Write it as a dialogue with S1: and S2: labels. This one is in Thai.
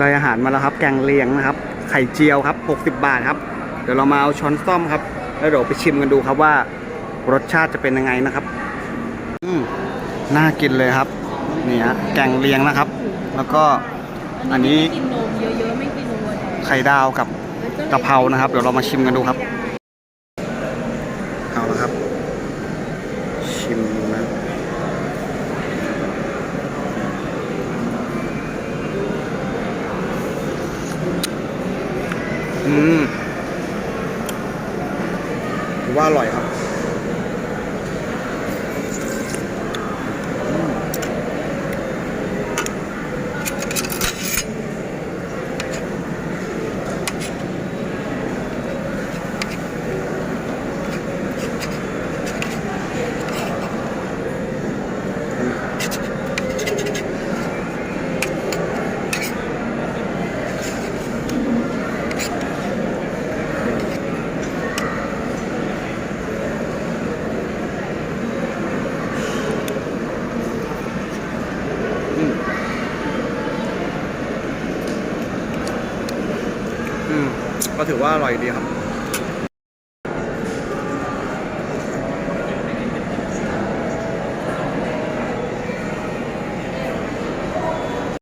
S1: ได้อาหารมาแล้วครับ แกงเลียงนะครับ ไข่เจียวครับ 60 บาทครับ เดี๋ยวเรามาเอาช้อนซ่อมครับ แล้วเดี๋ยวไปชิมกันดูครับว่ารสชาติจะเป็นยังไงนะครับ อืมน่ากินเลยครับ นี่ฮะแกงเลียงนะครับ แล้วก็อันนี้
S2: กินนมเยอะๆไม่กินนมวัวแดง
S1: ไข่ดาวกับกะเพรานะครับ เดี๋ยวเรามาชิมกันดูครับ เอาละครับ ชิมนะ อืมถือว่าอร่อยครับ อืมก็ถือว่าอร่อยดีครับ